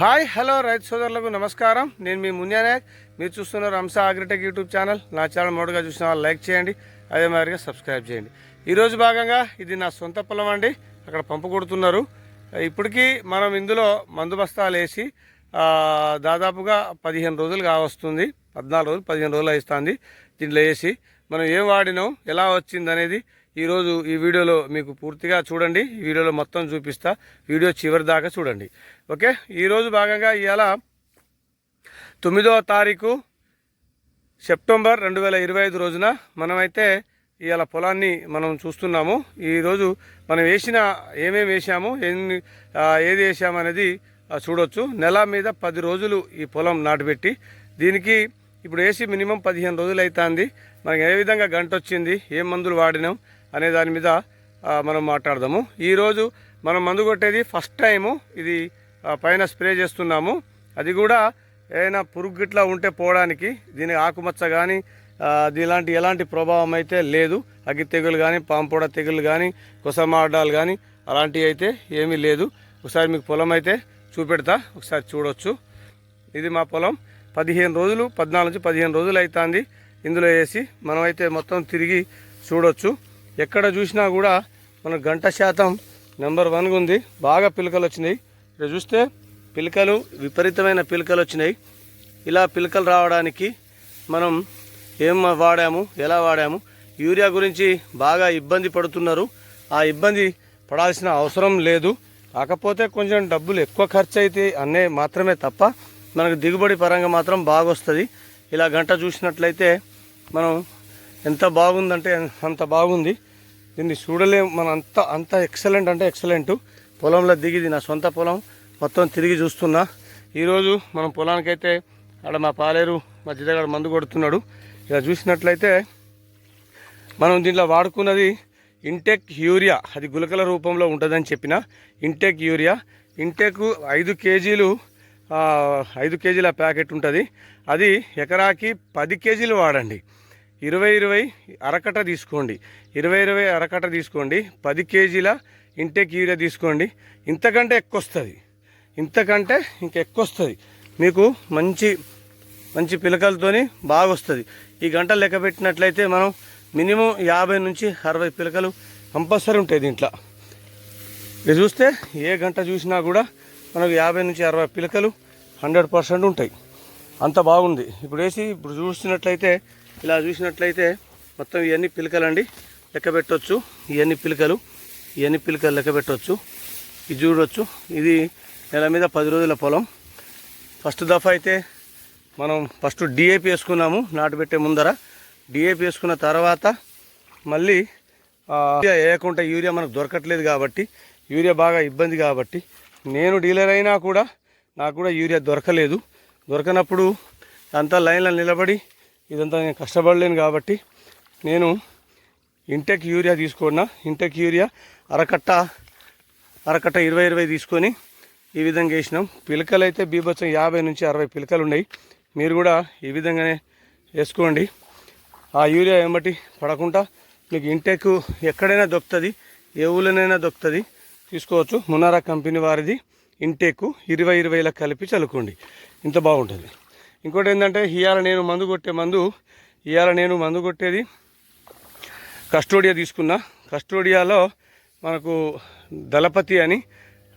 Hi hello రైతు సోదరులకు నమస్కారం. నేను మీ మున్యానాయక్ మీరు చూస్తున్నారు అంశ అగ్రిటెక్ యూట్యూబ్ ఛానల్. నా ఛానల్ మొదటగా చూసిన వాళ్ళు లైక్ చేయండి అదే మాదిరిగా సబ్స్క్రైబ్ చేయండి. ఈరోజు భాగంగా ఇది నా సొంత పొలం అండి. అక్కడ పంపు కొడుతున్నారు. ఇప్పటికీ మనం ఇందులో మందు బస్తాలు వేసి దాదాపుగా పదిహేను రోజులు కావస్తుంది. పద్నాలుగు రోజులు పదిహేను రోజులు వేస్తుంది దీంట్లో వేసి. మనం ఏం వాడినాం ఎలా వచ్చింది అనేది ఈరోజు ఈ వీడియోలో మీకు పూర్తిగా చూడండి. ఈ వీడియోలో మొత్తం చూపిస్తా. వీడియో చివరి దాకా చూడండి. ఓకే? ఈరోజు భాగంగా ఇవాళ తొమ్మిదవ తారీఖు సెప్టెంబర్ రెండు వేల ఇరవై ఐదు రోజున మనమైతే ఇవాళ పొలాన్ని మనం చూస్తున్నాము. ఈరోజు మనం వేసిన ఏమేమి వేసాము ఎన్ని ఏది వేసాము అనేది చూడొచ్చు. నెల మీద పది రోజులు ఈ పొలం నాటుపెట్టి దీనికి ఇప్పుడు వేసి మినిమం పదిహేను రోజులు అవుతుంది మనకి ఏ విధంగా గంట వచ్చింది ఏం మందులు వాడినాం అనే దాని మీద మనం మాట్లాడదాము. ఈరోజు మనం మందు కొట్టేది ఫస్ట్ టైము ఇది పైన స్ప్రే చేస్తున్నాము. అది కూడా ఏదైనా పురుగు గిట్లా ఉంటే పోవడానికి దీని ఆకుమచ్చ కానీ దీలాంటి ఎలాంటి ప్రభావం అయితే లేదు. అగ్గి తెగులు కానీ పాంపూడ తెగులు కానీ కుసమాడాలు కానీ అలాంటివి అయితే ఏమీ లేదు. ఒకసారి మీకు పొలం అయితే చూపెడతా ఒకసారి చూడొచ్చు. ఇది మా పొలం. పదిహేను రోజులు పద్నాలుగు నుంచి పదిహేను రోజులు అవుతుంది ఇందులో వేసి మనమైతే మొత్తం తిరిగి చూడొచ్చు. ఎక్కడ చూసినా కూడా మన గంట శాతం నెంబర్ వన్గా ఉంది. బాగా పిలకలు వచ్చినాయి. ఇక్కడ చూస్తే పిలకలు విపరీతమైన పిలకలు వచ్చినాయి. ఇలా పిలకలు రావడానికి మనం ఏం వాడాము ఎలా వాడాము? యూరియా గురించి బాగా ఇబ్బంది పడుతున్నారు. ఆ ఇబ్బంది పడాల్సిన అవసరం లేదు. కాకపోతే కొంచెం డబ్బులు ఎక్కువ ఖర్చు అయితే అనే మాత్రమే తప్ప మనకు దిగుబడి పరంగా మాత్రం బాగా వస్తుంది ఇలా గంట చూసినట్లయితే మనం ఎంత బాగుందంటే అంత బాగుంది. దీన్ని చూడలేం మన అంత అంత ఎక్సలెంట్ అంటే ఎక్సలెంట్. పొలంలో దిగిది నా సొంత పొలం మొత్తం తిరిగి చూస్తున్నా. ఈరోజు మనం పొలానికైతే ఆడ మా పాలేరు మా జిద్దగాడు మందు కొడుతున్నాడు. ఇలా చూసినట్లయితే మనం దీంట్లో వాడుకున్నది ఇంటెక్ యూరియా అది గులకల రూపంలో ఉంటుందని చెప్పిన ఇంటెక్ యూరియా. ఇంటెక్ ఐదు కేజీలు ఐదు కేజీల ప్యాకెట్ ఉంటుంది. అది ఎకరాకి పది కేజీలు వాడండి. ఇరవై ఇరవై అరకట తీసుకోండి. ఇరవై ఇరవై అరకట తీసుకోండి. పది కేజీల ఇంటెక్ యూరియా తీసుకోండి. ఇంతకంటే ఎక్కువ వస్తుంది ఇంతకంటే ఇంకెక్కువ వస్తుంది మీకు మంచి మంచి పిలకలతోని బాగా వస్తుంది ఈ గంట లెక్క పెట్టినట్లయితే మనం మినిమం యాభై నుంచి అరవై పిలకలు కంపల్సరీ ఉంటాయి దీంట్లో. ఇది చూస్తే ఏ గంట చూసినా కూడా మనకు యాభై నుంచి అరవై పిలకలు హండ్రెడ్ పర్సెంట్ ఉంటాయి. అంత బాగుంది. ఇప్పుడు వేసి ఇప్పుడు చూసినట్లయితే ఇలా చూసినట్లయితే మొత్తం ఇవన్నీ పిలకలండి. లెక్క పెట్టవచ్చు ఇవన్నీ పిలకలు. ఇవన్నీ పిలకలు లెక్క పెట్టవచ్చు ఇది చూడవచ్చు ఇది నెల మీద పది రోజుల పొలం. ఫస్ట్ దఫా అయితే మనం ఫస్ట్ డిఏపి వేసుకున్నాము నాటు పెట్టే ముందర. డిఏపి వేసుకున్న తర్వాత మళ్ళీ యూరియా వేయకుండా యూరియా మనకు దొరకట్లేదు కాబట్టి యూరియా బాగా ఇబ్బంది కాబట్టి నేను డీలర్ అయినా కూడా నాకు కూడా యూరియా దొరకలేదు. దొరకనప్పుడు అంతా లైన్లో నిలబడి ఇదంతా నేను కష్టపడలేను కాబట్టి నేను ఇంటెక్ యూరియా తీసుకున్నా. ఇంటెక్ యూరియా అరకట్ట అరకట్ట ఇరవై ఇరవై తీసుకొని ఈ విధంగా వేసినాం. పిలకలు అయితే బీభత్సం యాభై నుంచి అరవై పిలకలు ఉన్నాయి. మీరు కూడా ఈ విధంగానే వేసుకోండి. ఆ యూరియా ఏమటి పడకుండా మీకు ఇంటెక్ ఎక్కడైనా దొరుకుతుంది ఏ ఊళ్ళోనైనా దొరుకుతుంది. తీసుకోవచ్చు. మునారా కంపెనీ వారిది. ఇంటేకు ఇరవై ఇరవైలా కలిపి చల్లుకోండి. ఇంత బాగుంటుంది. ఇంకోటి ఏంటంటే ఇవాళ నేను మందు కొట్టే మందు ఇవాళ నేను మందు కొట్టేది కస్టోడియా తీసుకున్నా. కస్టోడియాలో మనకు దళపతి అని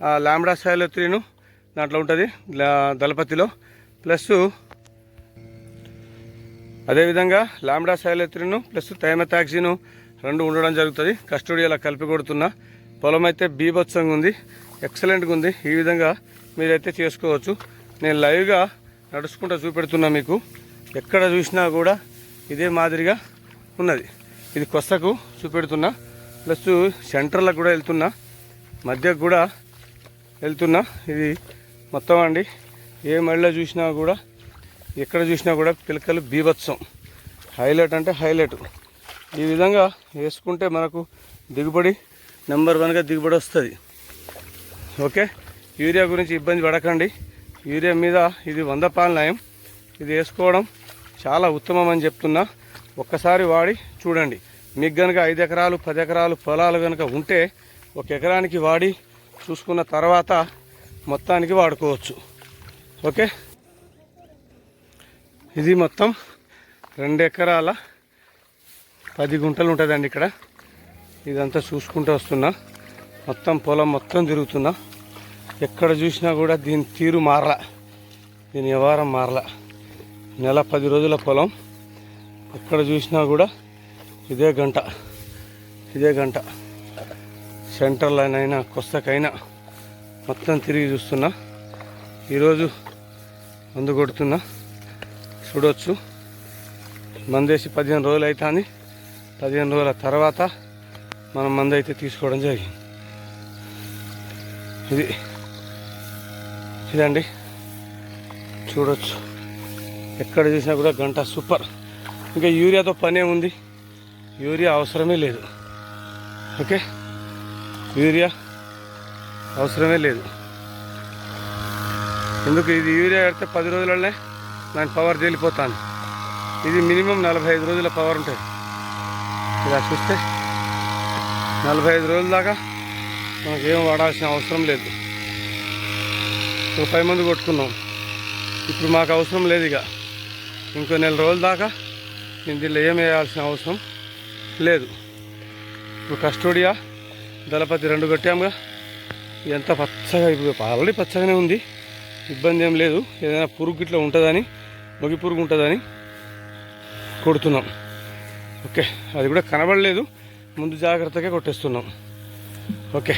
ఆ లాంబ్డా సైలత్రీను దాంట్లో ఉంటుంది దళపతిలో. ప్లస్ అదేవిధంగా లాంబ్డా సైలత్రిను ప్లస్ థైమథాక్సిను రెండు ఉండడం జరుగుతుంది. కస్టోడియాలో కలిపి కొడుతున్నా. పొలం అయితే బీభత్సంగా ఉంది ఎక్సలెంట్గా ఉంది ఈ విధంగా మీరైతే చేసుకోవచ్చు. నేను లైవ్గా నడుచుకుంటూ చూపెడుతున్నా మీకు. ఎక్కడ చూసినా కూడా ఇదే మాదిరిగా ఉన్నది. ఇది కొత్తకు చూపెడుతున్నా. ప్లస్ సెంటర్లకు కూడా వెళ్తున్నా. మధ్యకు కూడా వెళ్తున్నా. ఇది మొత్తం అండి. ఏ మళ్ళీ చూసినా కూడా ఎక్కడ చూసినా కూడా పిలకలు బీభత్సం. హైలైట్ అంటే హైలైట్. ఈ విధంగా వేసుకుంటే మనకు దిగుబడి నెంబర్ వన్గా దిగుబడి వస్తుంది. ఓకే? యూరియా గురించి ఇబ్బంది పడకండి. యూరియా మీద ఇది వంద పాలు నయం. ఇది వేసుకోవడం చాలా ఉత్తమం అని చెప్తున్నా. ఒక్కసారి వాడి చూడండి. మీకు కనుక ఐదు ఎకరాలు పది ఎకరాలు పొలాలు కనుక ఉంటే ఒక ఎకరానికి వాడి చూసుకున్న తర్వాత మొత్తానికి వాడుకోవచ్చు. ఓకే? ఇది మొత్తం రెండు ఎకరాల పది గుంటలు ఉంటుందండి ఇక్కడ. ఇదంతా చూసుకుంటూ వస్తున్నా. మొత్తం పొలం మొత్తం తిరుగుతున్నా. ఎక్కడ చూసినా కూడా దీని తీరు మారలా. దీని వ్యవహారం మారలా. నెల పది రోజుల పొలం. ఎక్కడ చూసినా కూడా ఇదే గంట. ఇదే గంట. సెంటర్లోనైనా కొస్తకైనా మొత్తం తిరిగి చూస్తున్నా. ఈరోజు మందు కొడుతున్నా. చూడవచ్చు మందేసి పదిహేను రోజులు అవుతుంది పదిహేను రోజుల తర్వాత మనం మందు అయితే తీసుకోవడం జరిగింది. ఇది ఇదండి. చూడొచ్చు. ఎక్కడ చూసినా కూడా గంట సూపర్. ఇంకా యూరియాతో పనే ఉంది. యూరియా అవసరమే లేదు. ఓకే? యూరియా అవసరమే లేదు. ఎందుకు? ఇది యూరియా పెడితే పది రోజులనే దాని పవర్ తేలిపోతాను ఇది మినిమం నలభై ఐదు రోజుల పవర్ ఉంటుంది. ఇలా చూస్తే నలభై ఐదు రోజుల దాకా మనకు ఏం వాడాల్సిన అవసరం లేదు. ఇప్పుడు పై మంది కొట్టుకున్నాం. ఇప్పుడు మాకు అవసరం లేదు ఇక. ఇంకో నెల రోజుల దాకా నేను దీనిలో ఏం వేయాల్సిన అవసరం లేదు. ఇప్పుడు కస్టోడియా దళపతి రెండు కొట్టాముగా ఎంత పచ్చగా ఇప్పుడు ఆల్రెడీ పచ్చగానే ఉంది. ఇబ్బంది ఏం లేదు. ఏదైనా పురుగు ఇట్లా ఉంటుందని మొగి పురుగు ఉంటుందని కొడుతున్నాం. ఓకే అది కూడా కనబడలేదు. ముందు జాగ్రత్తగా కొట్టేస్తున్నాం. ఓకే.